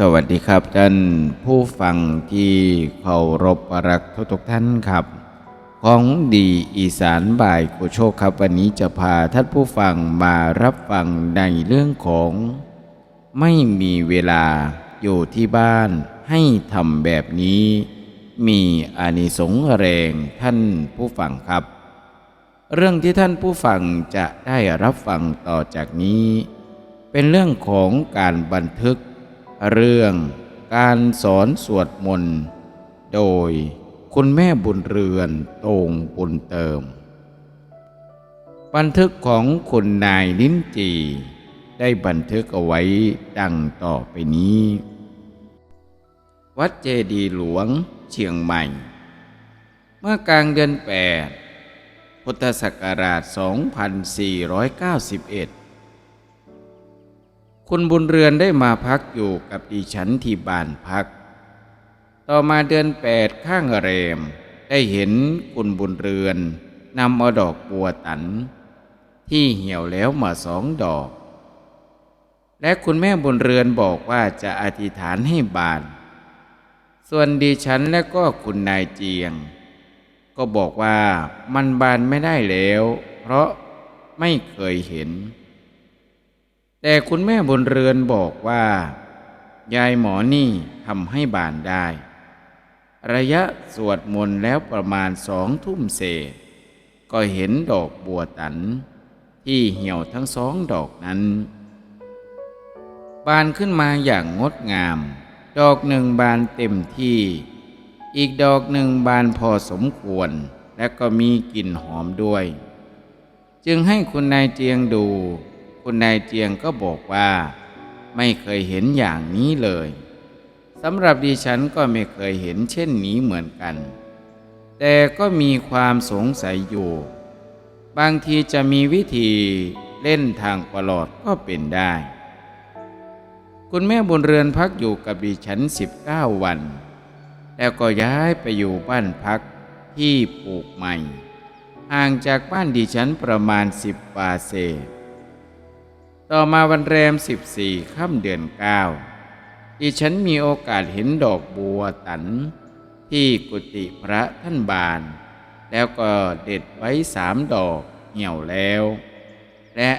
สวัสดีครับท่านผู้ฟังที่เคารพรักทุกทุกท่านครับ ของดีอีสานบ่ายโกโชคครับ วันนี้จะพาท่านผู้ฟังมารับฟังในเรื่องของ ไม่มีเวลาอยู่ที่บ้านให้ทำแบบนี้ มีอานิสงส์แรงท่านผู้ฟังครับ เรื่องที่ท่านผู้ฟังจะได้รับฟังต่อจากนี้ เป็นเรื่องของการบันทึก เรื่องการสอนสวดมนต์โดยคุณแม่บุญเรือนตรงบุญเติม บันทึกของคุณนายลิ้นจี ได้บันทึกเอาไว้ดังต่อไปนี้ วัดเจดีหลวงเชียงใหม่ เมื่อกลางเดือนแปดพุทธศักราช 2491 คุณบุญเรือนได้มาพักอยู่กับดิฉันที่บ้านพัก ต่อมาเดือนแปดข้างเรม ได้เห็นคุณบุญเรือนนำเอาดอกบัวตัน ที่เหี่ยวแล้วมาสองดอก และคุณแม่บุญเรือนบอกว่าจะอธิษฐานให้บาน ส่วนดิฉันและก็คุณนายเจียง ก็บอกว่ามันบานไม่ได้แล้ว เพราะไม่เคยเห็น แต่คุณแม่บนเรือนบอกว่า ยายหมอนี่ทำให้บานได้ ระยะสวดมนต์แล้วประมาณสองทุ่มเศษ ก็เห็นดอกบัวตัน ที่เหี่ยวทั้งสองดอกนั้น บานขึ้นมาอย่างงดงาม ดอกหนึ่งบานเต็มที่ อีกดอกหนึ่งบานพอสมควรและก็มีกลิ่นหอมด้วย จึงให้คุณนายเจียงดู คุณนายเจียงก็บอกว่า ไม่เคยเห็นอย่างนี้เลยสำหรับดิฉันก็ไม่เคยเห็นเช่นนี้เหมือนกัน แต่ก็มีความสงสัยอยู่ บางทีจะมีวิธีเล่นทางประหลอดก็เป็นได้ คุณแม่บุญเรือนพักอยู่กับดิฉัน 19 วัน แล้วก็ย้ายไปอยู่บ้านพักที่ปลูกใหม่ ห่างจากบ้านดิฉันประมาณสิบปาเศษ ต่อมาวันแรม14ค่ำเดือน9ดิฉันมีโอกาสเห็นดอกบัวตัน ที่กุฏิพระท่านบาน แล้วก็เด็ดไว้สามดอกเหี่ยวแล้ว และ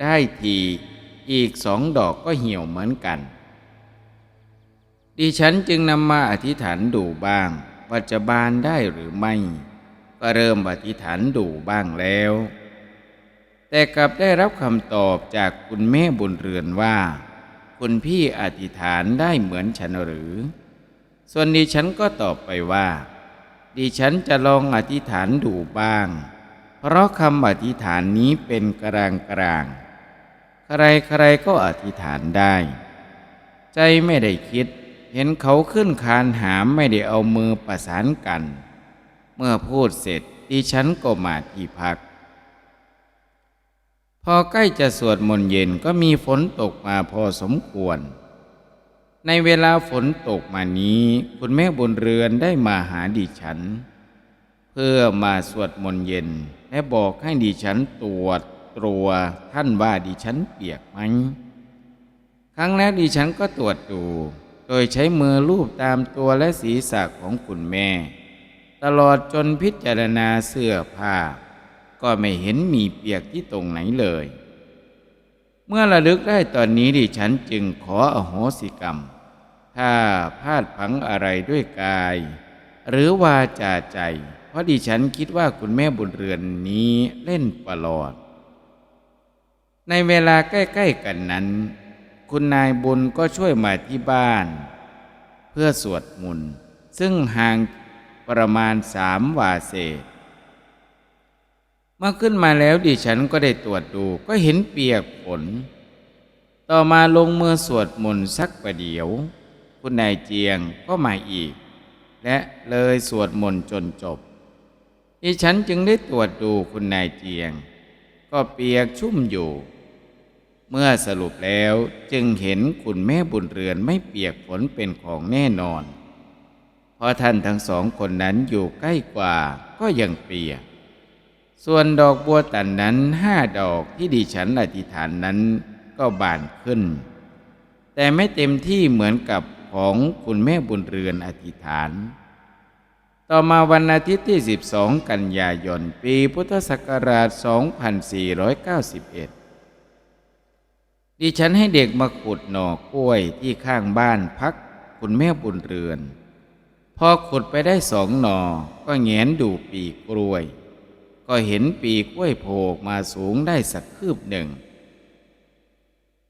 ได้ทีอีกสองดอกก็เหี่ยวเหมือนกัน ดิฉันจึงนำมาอธิษฐานดูบ้างว่าจะบานได้หรือไม่ ก็เริ่มอธิษฐานดูบ้างแล้ว แต่กลับได้รับคำตอบจากคุณแม่บุญเรือนว่า คุณพี่อธิษฐานได้เหมือนฉันหรือ ส่วนดิฉันก็ตอบไปว่า ดิฉันจะลองอธิษฐานดูบ้าง เพราะคำอธิษฐานนี้เป็นกลางกลางๆใครก็อธิษฐานได้ ใจไม่ได้คิด เห็นเขาขึ้นคานหามไม่ได้เอามือประสานกัน เมื่อพูดเสร็จดิฉันก็มาที่พัก พอใกล้จะสวดมนต์เย็นก็มีฝนตกมาพอสมควร ในเวลาฝนตกมานี้ คุณแม่บุญเรือนได้มาหาดิฉัน เพื่อมาสวดมนต์เย็น และบอกให้ดิฉันตรวจตรัวท่านว่าดิฉันเปียกไหมครั้งแรกดิฉันก็ตรวจดู โดยใช้มือลูบตามตัวและศีรษะของคุณแม่ ตลอดจนพิจารณาเสื้อผ้า ก็ไม่เห็นมีเปียกที่ตรงไหนเลย เมื่อระลึกได้ตอนนี้ดิฉันจึงขออโหสิกรรม ถ้าพลาดพังอะไรด้วยกาย หรือวาจาใจ เพราะดิฉันคิดว่าคุณแม่บุญเรือนนี้เล่นประหลอด ในเวลาใกล้ ๆ กันนั้น คุณนายบุญก็ช่วยมาที่บ้าน เพื่อสวดมนต์ซึ่งห่างประมาณสามวาเศษ มื่อขึ้นมาแล้วดิฉันก็ได้ตรวจดูก็เห็นเปียกฝน ต่อมาลงมือสวดมนต์สักประเดี๋ยว คุณนายเจียงก็มาอีก และเลยสวดมนต์จนจบ ดิฉันจึงได้ตรวจดูคุณนายเจียง ก็เปียกชุ่มอยู่ เมื่อสรุปแล้วจึงเห็นคุณแม่บุญเรือนไม่เปียกฝนเป็นของแน่นอน เพราะท่านทั้งสองคนนั้นอยู่ใกล้กว่าก็ยังเปียก ส่วนดอกบัวตันนั้นห้าดอกที่ดิฉันอธิษฐานนั้นก็บานขึ้น แต่ไม่เต็มที่เหมือนกับของคุณแม่บุญเรือนอธิษฐาน ต่อมาวันอาทิตย์ที่ 12 กันยายน ปีพุทธศักราช 2491 ดิฉันให้เด็กมาขุดหน่อกล้วยที่ข้างบ้านพักคุณแม่บุญเรือน พอขุดไปได้สองหน่อก็แงนดูปีกล้วย ก็เห็นปีกล้วยโผล่ออกมาสูงได้สักคืบหนึ่ง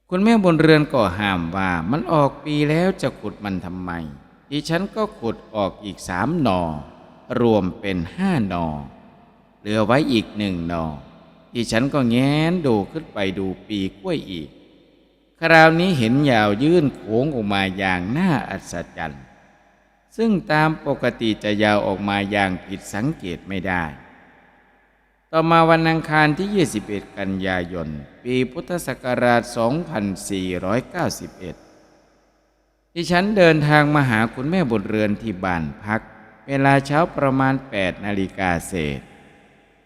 คุณแม่บนเรือนก็ห้ามว่ามันออกปีแล้วจะขุดมันทำไม ดิฉันก็ขุดออกอีกสามหนอ รวมเป็นห้าหนอ เหลือไว้อีกหนึ่งหนอ ดิฉันก็แง้นดูขึ้นไปดูปีกล้วยอีก คราวนี้เห็นยาวยื่นโค้งออกมาอย่างน่าอัศจรรย์ ซึ่งตามปกติจะยาวออกมาอย่างผิดสังเกตไม่ได้ ต่อมาวันอังคารที่ 21 กันยายน ปีพุทธศักราช 2491ดิฉันเดินทางมาหาคุณแม่บุญเรือนที่บ้านพัก เวลาเช้าประมาณ 8 นาฬิกาเศษ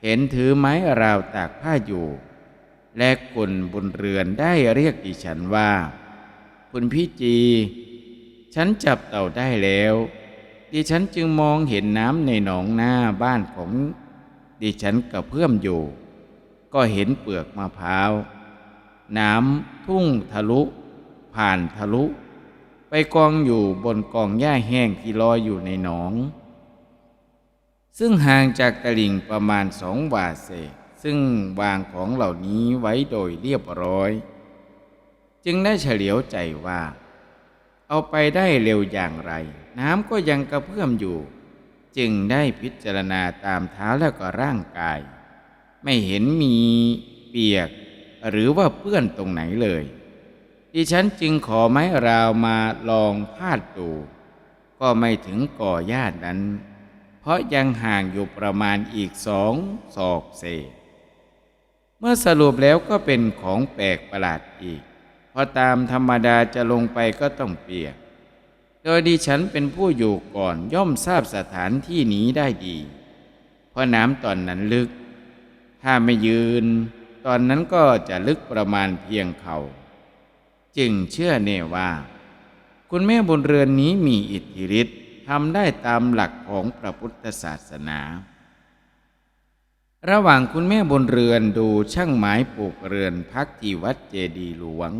เห็นถือไม้ราวตากผ้าอยู่ และคุณบุญเรือนได้เรียกดิฉันว่า คุณพี่จี ฉันจับเต่าได้แล้ว ดิฉันจึงมองเห็นน้ำในหนองหน้าบ้านของ ดิฉันกับเพื่อมอยู่ ก็เห็นเปลือกมะพร้าว น้ำทุ่งทะลุ ผ่านทะลุ ไปกองอยู่บนกองหญ้าแห้งที่ลอยอยู่ในหนอง ซึ่งห่างจากตลิ่งประมาณสองวาเศษ ซึ่งวางของเหล่านี้ไว้โดยเรียบร้อย จึงได้เฉลียวใจว่า เอาไปได้เร็วอย่างไร น้ำก็ยังกระเพื่อมอยู่ จึงได้พิจารณาตามเท้าแล้วก็ร่างกาย ไม่เห็นมีเปียก หรือว่าเปื้อนตรงไหนเลยดิฉันจึงขอไม้ราวมาลองพาดดูก็ไม่ถึงก่อหญ้านั้น เพราะยังห่างอยู่ประมาณอีกสองศอกเศษ เมื่อสรุปแล้วก็เป็นของแปลกประหลาดอีกเพราะตามธรรมดาจะลงไปก็ต้องเปียก โดยดิฉันเป็นผู้อยู่ก่อนย่อมทราบสถานที่นี้ได้ดี เพราะน้ำตอนนั้นลึก ถ้าไม่ยืน ตอนนั้นก็จะลึกประมาณเพียงเขา่าจึงเชื่อแน่ว่า คุณแม่บนเรือนนี้มีอิทธิฤทธิ์ทำได้ตามหลักของพระพุทธศาสนา ระหว่างคุณแม่บนเรือนดูช่างไม้ปลูกเรือนพักที่วัดเจดีหลวง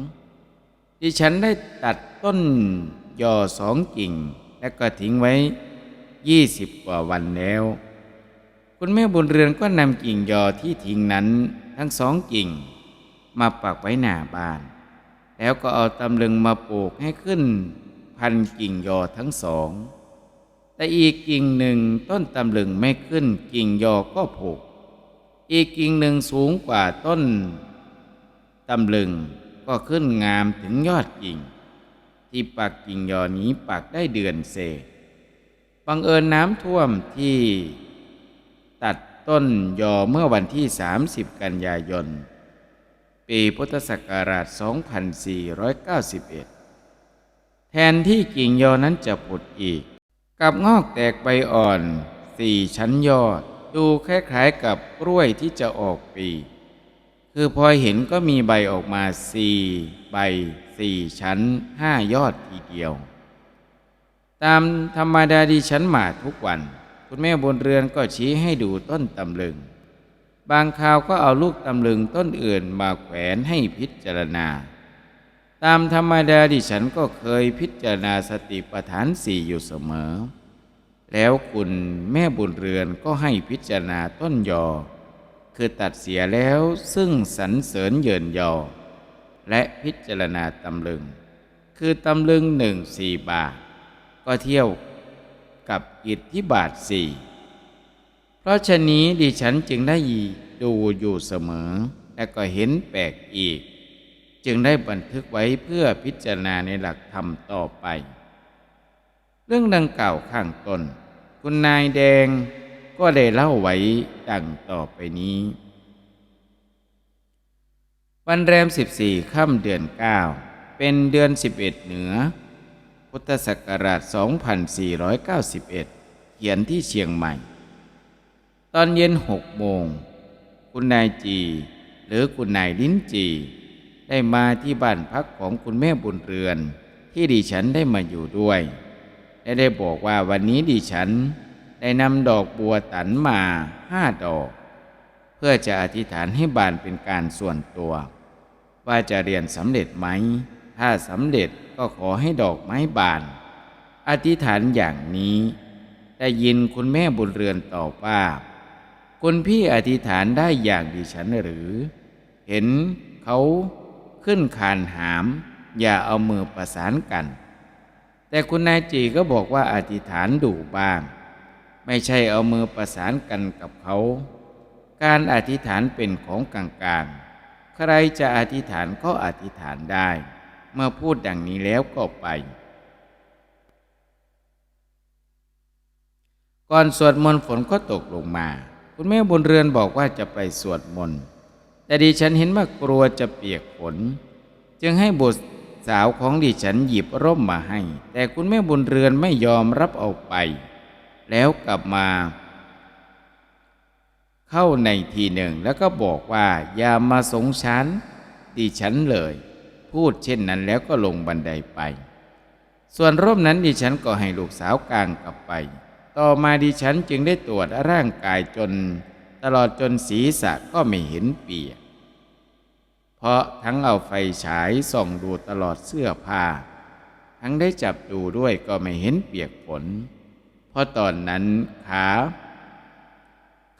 ดิฉันได้ตัดต้น ย่อสองกิ่ง และก็ทิ้งไว้ยี่สิบกว่าวันแล้ว คุณแม่บุญเรือนก็นำกิ่งยอที่ทิ้งนั้นทั้งสองกิ่ง มาปักไว้หน้าบ้าน แล้วก็เอาตำลึงมาปลูกให้ขึ้น พันกิ่งยอทั้งสอง แต่อีกกิ่งหนึ่งต้นตำลึงไม่ขึ้นกิ่งยอก็ผล่อีกกิ่งหนึ่งสูงกว่าต้นตำลึงก็ขึ้นงามถึงยอดกิ่ง ที่ปักกิ่งยอนี้ปักได้เดือนเศษ บังเอิญน้ำท่วมที่ ตัดต้นยอเมื่อวันที่ 30 กันยายน ปีพุทธศักราช 2491 แทนที่กิ่งยอนั้นจะผุดอีก กับงอกแตกใบอ่อนสี่ชั้นยอด ดูคล้ายๆกับกล้วยที่จะออกปี คือพอเห็นก็มีใบออกมาสี่ใบ สี่ชั้นห้ายอดทีเดียว ตามธรรมดาดิฉันมาทุกวัน คุณแม่บนเรือนก็ชี้ให้ดูต้นตำลึง บางคราวก็เอาลูกตำลึงต้นอื่นมาแขวนให้พิจารณา ตามธรรมดาดิฉันก็เคยพิจารณาสติปัฏฐานสี่อยู่เสมอ แล้วคุณแม่บุญเรือนก็ให้พิจารณาต้นยอคือตัดเสียแล้วซึ่งสรรเสริญเยินยอ และพิจารณาตำลึง คือตำลึงหนึ่งสี่บาท ก็เที่ยวกับอิทธิบาทสี่เพราะฉะนี้ดิฉันจึงได้ดูอยู่เสมอ และก็เห็นแปลกอีก จึงได้บันทึกไว้เพื่อพิจารณาในหลักธรรมต่อไป เรื่องดังกล่าวข้างต้น คุณนายแดงก็ได้เล่าไว้ดังต่อไปนี้ วันแรม 14 ค่ำเดือน 9 เป็นเดือน 11 เหนือ พุทธศักราช 2491 เขียนที่เชียงใหม่ ตอนเย็นหกโมง คุณนายจี หรือคุณนายลิ้นจี ได้มาที่บ้านพักของคุณแม่บุญเรือน ที่ดิฉันได้มาอยู่ด้วย และได้บอกว่าวันนี้ดิฉันได้นำดอกบัวตันมาห้าดอก เพื่อจะอธิษฐานให้บานเป็นการส่วนตัว ว่าจะเรียนสำเร็จไหม ถ้าสำเร็จก็ขอให้ดอกไม้บาน อธิษฐานอย่างนี้ได้ยินคุณแม่บุญเรือนตอบว่าคุณพี่อธิษฐานได้อย่างดิฉันหรือ เห็นเขาขึ้นคานหาม อย่าเอามือประสานกัน แต่คุณนายจีก็บอกว่าอธิษฐานดูบ้าง ไม่ใช่เอามือประสานกันกับเขา การอธิษฐานเป็นของกลางๆ ใครจะอธิษฐานก็อธิษฐานได้ เมื่อพูดดังนี้แล้วก็ไป ก่อนสวดมนต์ฝนก็ตกลงมา คุณแม่บุญเรือนบอกว่าจะไปสวดมนต์แต่ดิฉันเห็นว่ากลัวจะเปียกฝน จึงให้บุตรสาวของดิฉันหยิบร่มมาให้ แต่คุณแม่บุญเรือนไม่ยอมรับเอาไป แล้วกลับมา เข้าในทีหนึ่งแล้วก็บอกว่าอย่ามาสงฉันดิฉันเลย พูดเช่นนั้นแล้วก็ลงบันไดไป ส่วนร่มนั้นดิฉันก็ให้ลูกสาวกลางกลับไป ต่อมาดิฉันจึงได้ตรวจร่างกายจน ตลอดจนศีรษะก็ไม่เห็นเปียกเพราะทั้งเอาไฟฉายส่องดูตลอดเสื้อผ้า ทั้งได้จับดูด้วยก็ไม่เห็นเปียกฝนเพราะตอนนั้นขา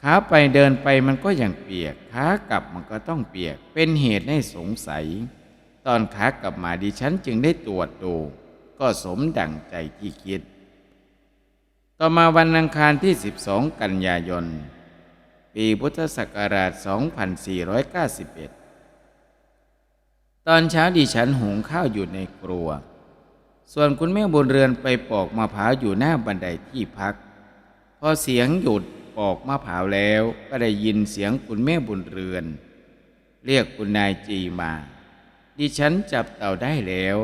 ขาไปเดินไปมันก็ยังเปียก ขากลับมันก็ต้องเปียก เป็นเหตุให้สงสัย ตอนขากลับมาดิฉันจึงได้ตรวจดู ก็สมดังใจที่คิด ต่อมาวันอังคารที่ 12 กันยายน ปีพุทธศักราช 2491 ตอนเช้าดิฉันหุงข้าวอยู่ในครัว ส่วนคุณแม่บุญเรือนไปปอกมะพร้าวอยู่หน้าบันไดที่พัก พอเสียงหยุด ปอกมะพร้าวแล้วก็ได้ยินเสียงคุณแม่บุญเรือน เรียกคุณนายจีมา ดิฉันจับเต่าได้แล้ว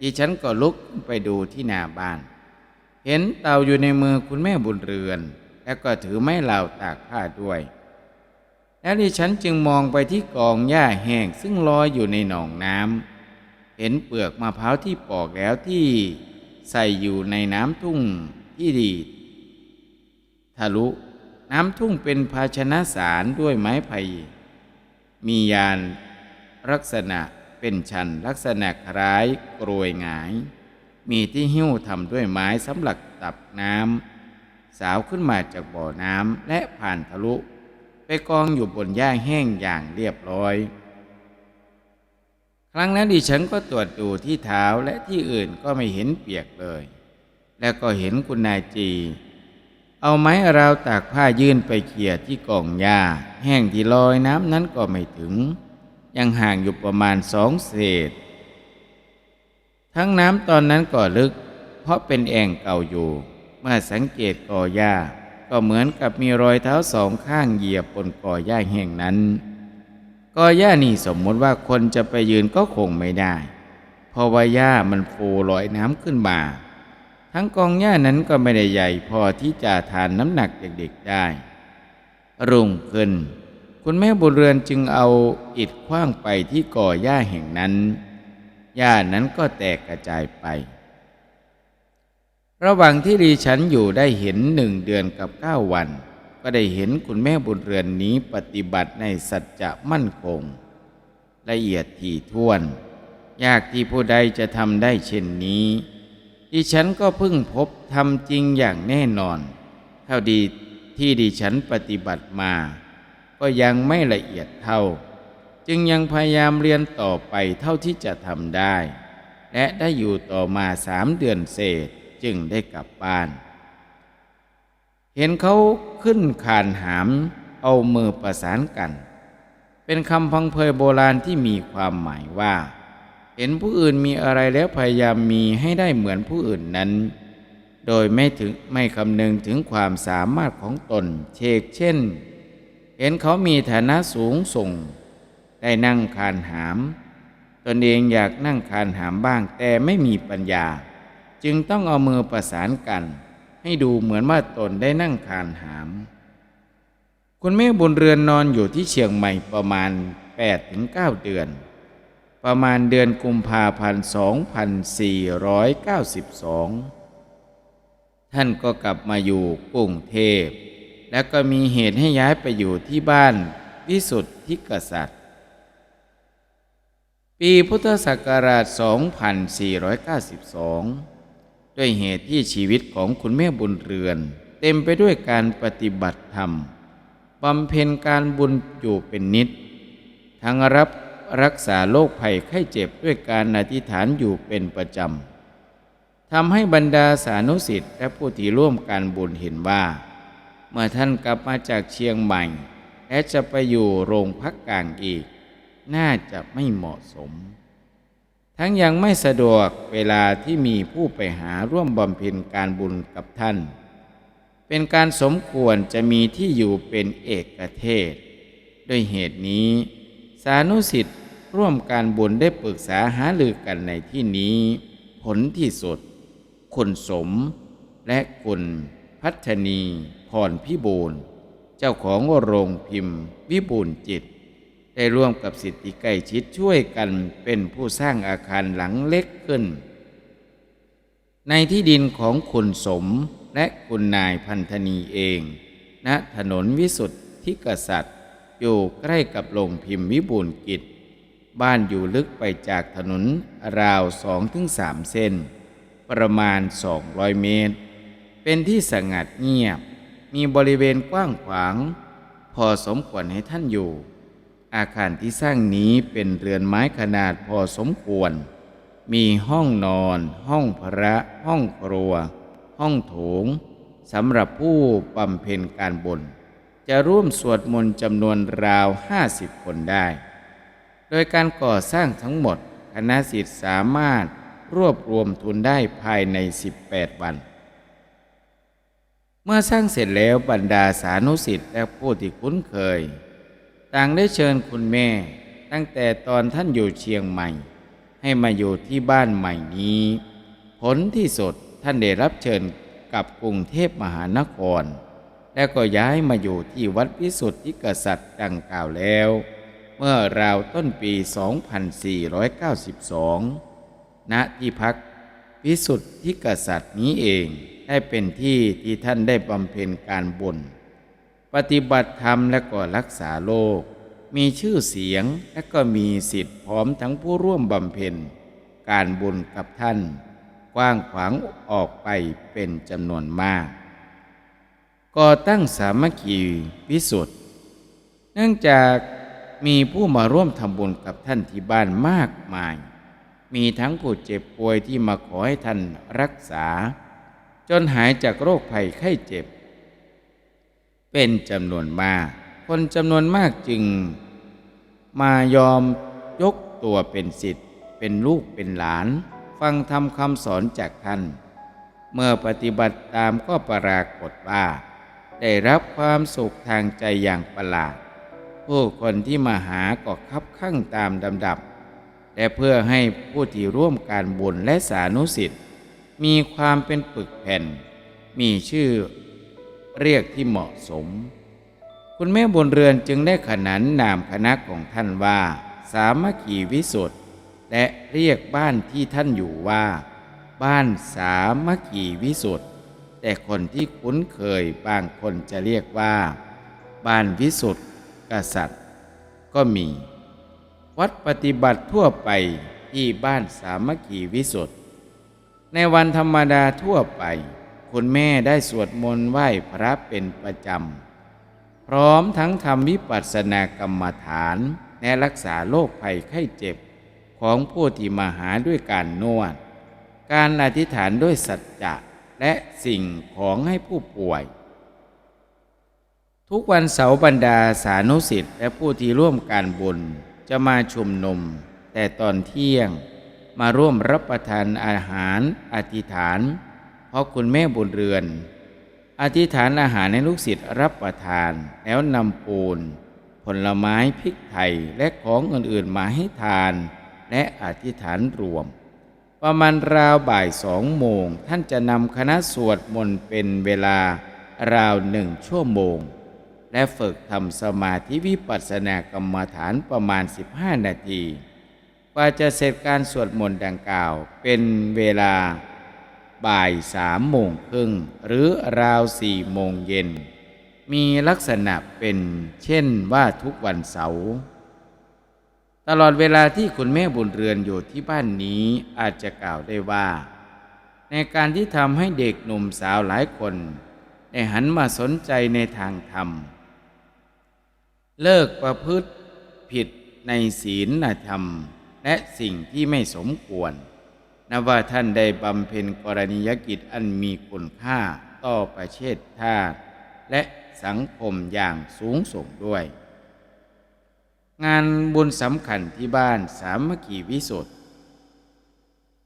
ดิฉันก็ลุกไปดูที่หน้าบ้าน เห็นเต่าอยู่ในมือคุณแม่บุญเรือน แล้วก็ถือไม้เหล่าตากผ้าด้วย แล้วดิฉันจึงมองไปที่กองหญ้าแห้งซึ่งลอยอยู่ในหนองน้ำเห็นเปลือกมะพร้าวที่ปอกแล้วที่ใส่อยู่ในน้ำทุ่งที่ดีดทะลุ น้ำทุ่งเป็นภาชนะสารด้วยไม้ไผ่มียานลักษณะเป็นชันลักษณะคล้ายกรวยหงาย มีที่หิ้วทำด้วยไม้สำหรับตับน้ำสาวขึ้นมาจากบ่อน้ำและผ่านทะลุ ไปกองอยู่บนหญ้าแห้งอย่างเรียบร้อย ครั้งนั้นดิฉันก็ตรวจดูที่เท้าและที่อื่นก็ไม่เห็นเปียกเลย แล้วก็เห็นคุณนายจี เอาไม้ราวตากผ้ายื่นไปเขี่ยที่กองหญ้าแห้งที่ลอยน้ำนั้นก็ไม่ถึง ยังห่างอยู่ประมาณสองเศษ ทั้งน้ำตอนนั้นก็ลึก เพราะเป็นแอ่งเก่าอยู่ เมื่อสังเกตกอหญ้าก็เหมือนกับมีรอยเท้าสองข้างเหยียบบนกอหญ้าแห่งนั้นกอหญ้านี่สมมติว่าคนจะไปยืนก็คงไม่ได้ เพราะว่าหญ้ามันฟูลอยน้ำขึ้นมา ทั้งกองหญ้านั้นก็ไม่ได้ใหญ่พอที่จะทานน้ำหนักเด็กๆได้ รุ่งขึ้น คุณแม่บุญเรือนจึงเอาอิฐคว้างไปที่ก่อหญ้าแห่งนั้น หญ้านั้นก็แตกกระจายไป ระหว่างที่ดิฉันอยู่ได้เห็นหนึ่งเดือนกับเก้าวัน ก็ได้เห็นคุณแม่บุญเรือนนี้ปฏิบัติในสัจจะมั่นคง ละเอียดถี่ถ้วน ยากที่ผู้ใดจะทำได้เช่นนี้ ดิฉันก็เพิ่งพบทำจริงอย่างแน่นอน เท่าดีที่ดิฉันปฏิบัติมา ก็ยังไม่ละเอียดเท่า จึงยังพยายามเรียนต่อไปเท่าที่จะทำได้ และได้อยู่ต่อมาสามเดือนเศษจึงได้กลับบ้าน เห็นเขาขึ้นคานหามเอามือประสานกัน เป็นคำพังเพยโบราณที่มีความหมายว่า เห็นผู้อื่นมีอะไรแล้วพยายามมีให้ได้เหมือนผู้อื่นนั้น โดยไม่ถึงไม่คำนึงถึงความสามารถของตน เชกเช่น เห็นเขามีฐานะสูงส่ง ได้นั่งคานหาม ตนเองอยากนั่งคานหามบ้างแต่ไม่มีปัญญา จึงต้องเอามือประสานกัน ให้ดูเหมือนว่าตนได้นั่งคานหาม คุณแม่บุญเรือนนอนอยู่ที่เชียงใหม่ประมาณ8-9เดือน ประมาณเดือนกุมภาพันธ์ 2492 ท่านก็กลับมาอยู่กรุงเทพ แล้วก็มีเหตุให้ย้ายไปอยู่ที่บ้านวิสุทธิกษัตริย์ ปีพุทธศักราช 2492 ด้วยเหตุที่ชีวิตของคุณแม่บุญเรือน เต็มไปด้วยการปฏิบัติธรรมบำเพ็ญการบุญอยู่เป็นนิด ทั้งรับ รักษาโรคภัยไข้เจ็บด้วยการอธิษฐานอยู่เป็นประจำทำให้บรรดาสานุสิทธิ์และผู้ที่ร่วมการบุญเห็นว่า เมื่อท่านกลับมาจากเชียงใหม่ และจะไปอยู่โรงพักกลางอีก น่าจะไม่เหมาะสม ทั้งยังไม่สะดวกเวลาที่มีผู้ไปหาร่วมบำเพ็ญการบุญกับท่าน เป็นการสมควรจะมีที่อยู่เป็นเอกเทศ ด้วยเหตุนี้านุสิทธิ์ร่วมการบุญได้ปรึกษาหารือกันในที่นี้ ผลที่สุด คุณสม และคุณพัฒนีพรพิบูลเจ้าของโรงพิมพ์ วิบูลจิต ได้ร่วมกับสิทธิใกล้ชิดช่วยกันเป็นผู้สร้างอาคารหลังเล็กขึ้น ในที่ดินของคุณสมและคุณนายพันธนีเองณถนนวิสุทธิกษัตริย์ อยู่ใกล้กับโรงพิมพ์วิบูลกิจ บ้านอยู่ลึกไปจากถนนราวสองถึงสามเส้น ประมาณ 200 เมตร เป็นที่สงัดเงียบ มีบริเวณกว้างขวาง พอสมควรให้ท่านอยู่ อาคารที่สร้างนี้เป็นเรือนไม้ขนาดพอสมควร มีห้องนอน ห้องพระ ห้องครัว ห้องโถงสำหรับผู้บำเพ็ญการบน จะร่วมสวดมนต์จำนวนราวห้าสิบคนได้ โดยการก่อสร้างทั้งหมดคณะสิทธิ์สามารถรวบรวมทุนได้ภายใน 18 วัน เมื่อสร้างเสร็จแล้วบรรดาสานุสิทธิ์และผู้ที่คุ้นเคย ต่างได้เชิญคุณแม่ตั้งแต่ตอนท่านอยู่เชียงใหม่ ให้มาอยู่ที่บ้านใหม่นี้ ผลที่สุดท่านได้รับเชิญกับกรุงเทพมหานคร และก็ย้ายมาอยู่ที่วัดวิสุทธิกษัตริย์ดังกล่าวแล้ว เมื่อราวต้นปี 2492 ณ ที่พักวิสุทธิกษัตริย์นี้เองได้เป็นที่ที่ท่านได้บำเพ็ญการบุญปฏิบัติธรรมและก็รักษาโลก มีชื่อเสียงและก็มีสิทธิ์พร้อมทั้งผู้ร่วมบำเพ็ญการบุญกับท่าน กว้างขวางออกไปเป็นจำนวนมาก ก่อตั้งสามัคคีวิสุทธ์เนื่องจากมีผู้มาร่วมทำบุญกับท่านที่บ้านมากมาย มีทั้งผู้เจ็บป่วยที่มาขอให้ท่านรักษา จนหายจากโรคภัยไข้เจ็บ เป็นจำนวนมาก คนจำนวนมากจึง มายอมยกตัวเป็นสิทธิ์ เป็นลูกเป็นหลาน ฟังทำคำสอนจากท่าน เมื่อปฏิบัติตามก็ปรากฏว่า ได้รับความสุขทางใจอย่างประหลาด ผู้คนที่มาหาก็คับข้างตามลำดับ และเพื่อให้ผู้ที่ร่วมการบุญและสานุสิทธิ์มีความเป็นปึกแผ่น มีชื่อเรียกที่เหมาะสม คุณแม่บุญเรือนจึงได้ขนานนามคณะของท่านว่า สามัคคีวิสุทธ์และเรียกบ้านที่ท่านอยู่ว่า บ้านสามัคคีวิสุทธ์ แต่คนที่คุ้นเคยบางคนจะเรียกว่า บ้านวิสุทธ์กษัตริย์ ก็มี วัดปฏิบัติทั่วไปที่บ้านสามัคคีวิสุทธ์ในวันธรรมดาทั่วไป คุณแม่ได้สวดมนต์ไหว้พระเป็นประจำ พร้อมทั้งทำวิปัสสนากรรมฐานและรักษาโรคภัยไข้เจ็บของผู้ที่มาหาด้วยการนวด การอธิษฐานด้วยสัจจะ และสิ่งของให้ผู้ป่วย ทุกวันเสาร์บรรดาสานุสิทธิ์และผู้ที่ร่วมการบุญจะมาชุมนุม แต่ตอนเที่ยงมาร่วมรับประทานอาหารอธิษฐาน เพราะคุณแม่บุญเรือน อธิษฐานอาหารในลูกศิษย์รับประทานแล้วนำปูน ผลไม้พริกไทยและของอื่นๆมาให้ทาน และอธิษฐานรวม ประมาณราวบ่ายสองโมง ท่านจะนำคณะสวดมนต์เป็นเวลาราวหนึ่งชั่วโมง และฝึกทำสมาธิวิปัสสนากรรมฐานประมาณ 15 นาทีกว่าจะเสร็จการสวดมนต์ดังกล่าว เป็นเวลาบ่ายสามโมงครึ่งหรือราวสี่โมงเย็น มีลักษณะเป็นเช่นว่าทุกวันเสาร์ ตลอดเวลาที่คุณแม่บุญเรือนอยู่ที่บ้านนี้อาจจะกล่าวได้ว่า ในการที่ทำให้เด็กหนุ่มสาวหลายคน ได้หันมาสนใจในทางธรรม เลิกประพฤติผิดในศีลธรรม และสิ่งที่ไม่สมควรนับว่าท่านได้บำเพ็ญกรณียกิจอันมีคุณค่าต่อประเทศชาติและสังคมอย่างสูงส่งด้วย งานบุญสำคัญที่บ้านสามัคคีวิสุทธ์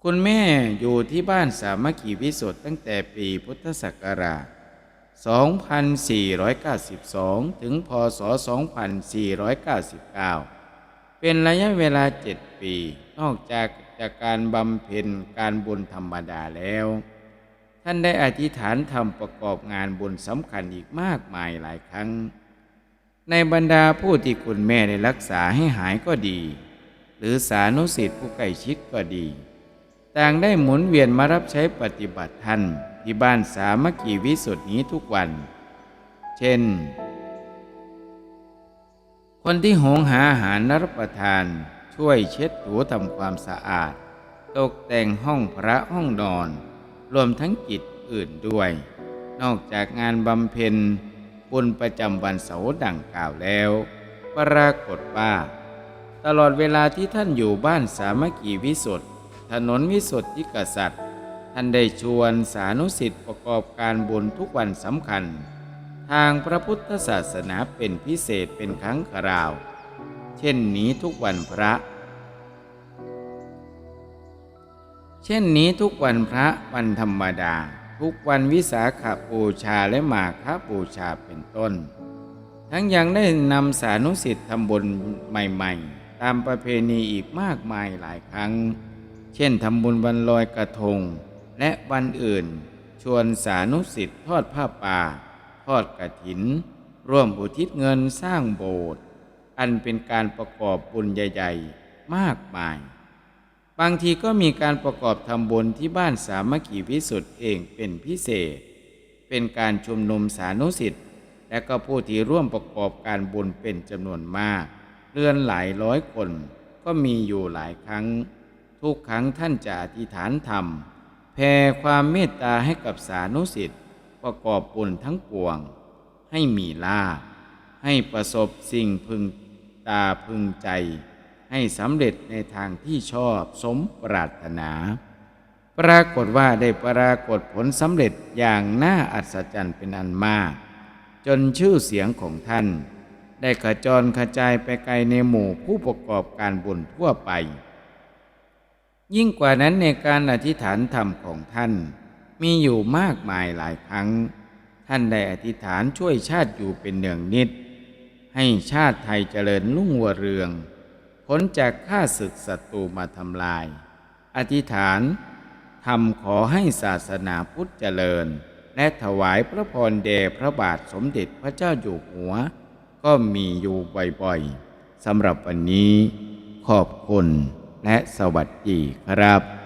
คุณแม่อยู่ที่บ้านสามัคคีวิสุทธ์ตั้งแต่ปีพุทธศักราช 2492 ถึงพศ 2499 เป็นระยะเวลาเจ็ดปี นอกจากจากการบำเพ็ญการบุญธรรมดาแล้ว ท่านได้อธิษฐานทำประกอบงานบุญสำคัญอีกมากมายหลายครั้ง ในบรรดาผู้ที่คุณแม่ได้รักษาให้หายก็ดี หรือสานุสิทธิผู้ใกล้ชิดก็ดี ต่างได้หมุนเวียนมารับใช้ปฏิบัติท่านที่บ้านสามัคคีวิสุทธินี้ทุกวัน เช่น คนที่หงหาอาหารนรับประทาน ช่วยเช็ดถูทำความสะอาด ตกแต่งห้องพระห้องนอน รวมทั้งกิจอื่นด้วย นอกจากงานบำเพ็ญ บุญประจำวันเสาร์ดังกล่าวแล้ว ปรากฏว่า ตลอดเวลาที่ท่านอยู่บ้านสามัคคีวิสุทธิถนนวิสุทธิกษัตริย์ ท่านได้ชวนสานุสิทธิ์ประกอบการบุญทุกวันสำคัญ ทางพระพุทธศาสนาเป็นพิเศษเป็นครั้งคราว เช่นนี้ทุกวันพระ เช่นนี้ทุกวันพระวันธรรมดา ทุกวันวิสาขบูชาและมาคบูชาเป็นต้น ทั้งยังได้นำสานุสิทธิ์ทำบุญใหม่ๆ ตามประเพณีอีกมากมายหลายครั้ง เช่นทำบุญวันลอยกระทง และวันอื่น ชวนสานุสิทธิ์ทอดผ้าป่า ทอดกระถิน ร่วมอุทิศเงินสร้างโบสถ์อันเป็นการประกอบบุญใหญ่ ๆ มากมาย บางทีก็มีการประกอบทำบุญที่บ้านสามัคคีวิสุทธิ์เองเป็นพิเศษ เป็นการชุมนุมสานุสิทธิ์และก็ผู้ที่ร่วมประกอบการบุญเป็นจำนวนมากเรือนหลายร้อยคนก็มีอยู่หลายครั้ง ทุกครั้งท่านจะอธิษฐานธรรมแผ่ความเมตตาให้กับสานุสิทธิ์ประกอบบุญทั้งปวง ให้มีลาให้ประสบสิ่งพึงตาพึงใจ ให้สำเร็จในทางที่ชอบสมปรารถนา ปรากฏว่าได้ปรากฏผลสำเร็จอย่างน่าอัศจรรย์เป็นอันมาก จนชื่อเสียงของท่าน ได้ขจรกระจายไปไกลในหมู่ผู้ประกอบการบุญทั่วไป ยิ่งกว่านั้นในการอธิษฐานธรรมของท่าน มีอยู่มากมายหลายครั้ง ท่านได้อธิษฐานช่วยชาติอยู่เป็นเนืองนิด ให้ชาติไทยเจริญรุ่งเรือง พ้นจากข้าศึกศัตรูมาทำลาย อธิษฐานทำขอให้ศาสนาพุทธเจริญ และถวายพระพรแด่พระบาทสมเด็จพระเจ้าอยู่หัว ก็มีอยู่บ่อยๆสำหรับวันนี้ ขอบคุณและสวัสดีครับ